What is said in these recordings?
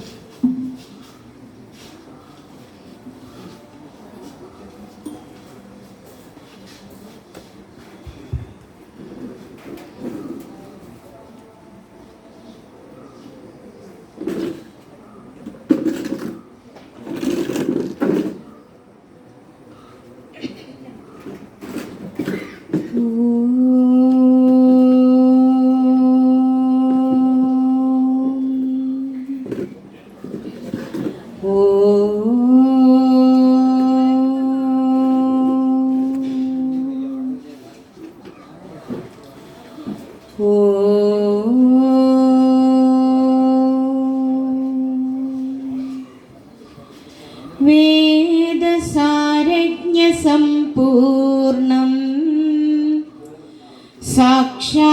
Amen. वेदसारज्ञसम्पूर्णम् साक्षा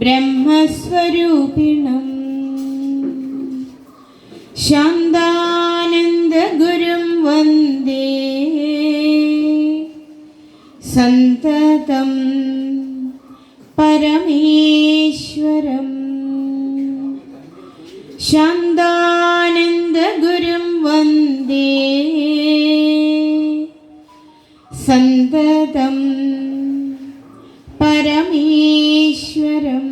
ब्रह्मस्वरूपिणम् शान्दानन्दगुरुं वन्दे सन्ततं പരമേശ്വരം. ശാന്താനന്ദഗുരും വന്ദേ. സന്തതം പരമേശ്വരം.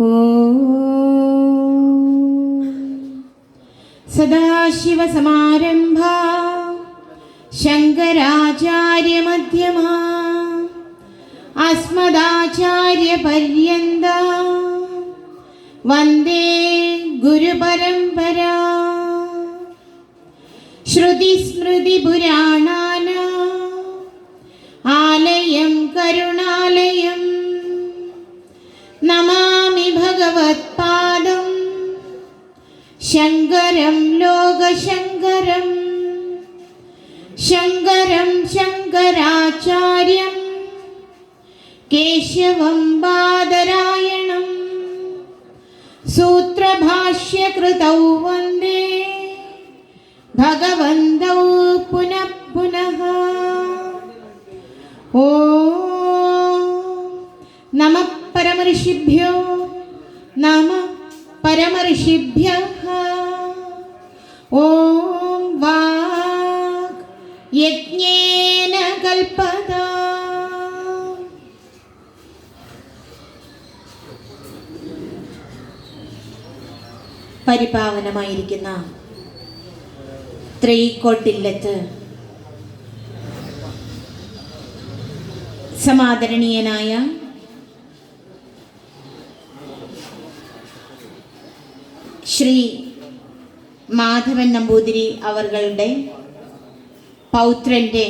ഓ. സദാശിവസമാരംഭ ശങ്കരാചാര്യമധ്യമാ അസ്മദാചാര്യപര്യന്ത വന്ദേ ഗുരുപരമ്പരാ. ശ്രുതിസ്മൃതിപുരാണാന ആലയം കരുണാലയം നമാമി ഭഗവത്പാദം ശങ്കരം ലോകശങ്കരം ശങ്കരം ശങ്കരാചാര്യം केशवं बादरायणम् सूत्रभाष्यकृतौ वन्दे भगवन्तौ पुनः पुनः ॐ नमः परमऋषिभ्यो नमः परमऋषिभ्यः ॐ वाक् यज्ञेन कल्पता പരിപാവനമായിരിക്കുന്ന ത്രീക്കോട്ടില്ലത്ത് സമാദരണീയനായ ശ്രീ മാധവൻ നമ്പൂതിരി അവരുടെ പൗത്രന്റെ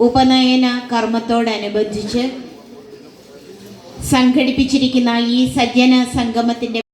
ഉപനയന കർമ്മത്തോടനുബന്ധിച്ച് സംഘടിപ്പിച്ചിരിക്കുന്ന ഈ സജ്ജന സംഗമത്തിന്റെ